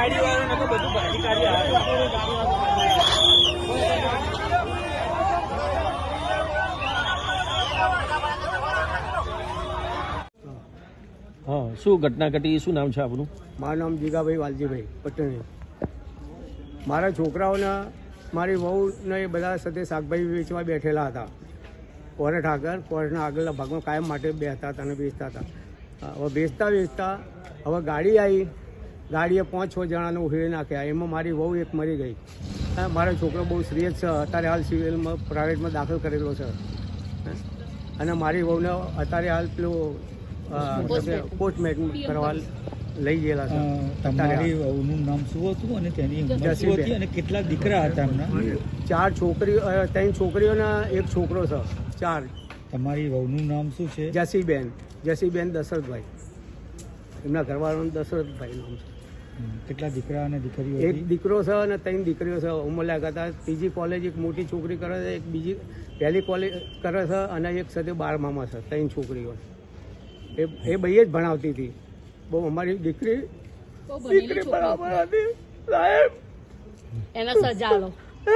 ગાડી વાળો નતો બધું ગાડી કાઢી હા શું ઘટના ઘટી? શું નામ છે આપનું? મારું નામ જીગાભાઈ વાલજીભાઈ પટણી મારા છોકરાઓના મારી વહુને એ બધા સાથે શાકભાજી વેચવા બેઠેલા હતા. કોરે ઠાકર કોરેના આગળના ભાગમાં કાયમ માટે બેસતા હતા અને વેચતા હતા. હવે વેચતા વેચતા હવે ગાડી આવી. ગાડીએ પાંચ છ જણાને ઉખેડી નાખ્યા. એમાં મારી વહુ એક મરી ગઈ. હા, મારો છોકરો બહુ સિરિયસ છે. અત્યારે હાલ સિવિલમાં પ્રાઇવેટમાં દાખલ કરેલો છે. અને મારી વહુને અત્યારે હાલ પેલું પોસ્ટમેટ કરવા લઈ ગયેલા છે. તમારી વહુનું નામ શું હતું અને તેની. હતી અને કેટલા દીકરા હતા એમના? ચાર છોકરીઓ અ, ત્રણ છોકરીઓના એક છોકરો છે. ચાર. તમારી વહુનું નામ શું છે? જસીબેન. જસીબેન દશરથભાઈ. એમના ઘરવાળાનું દશરથભાઈ નામ છે. કેટલા દીકરા અને દીકરીઓ એક દીકરો છે અને ત્રણ દીકરીઓ છે. ઉમરલાયક હતા. ત્રીજી કોલેજ એક મોટી છોકરી કરે છે એક બીજી પહેલી કોલેજ કરે છે અને એક સાથે બારમામાં છે ત્રણ છોકરીઓ. એ એ ભાઈએ જ ભણાવતી હતી. બહુ અમારી દીકરી દીકરી બરાબર હતી. સાહેબ એના સજા લો.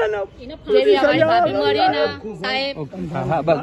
એના જેવી અમારી ભાભી સાહેબ. હા હા બસ.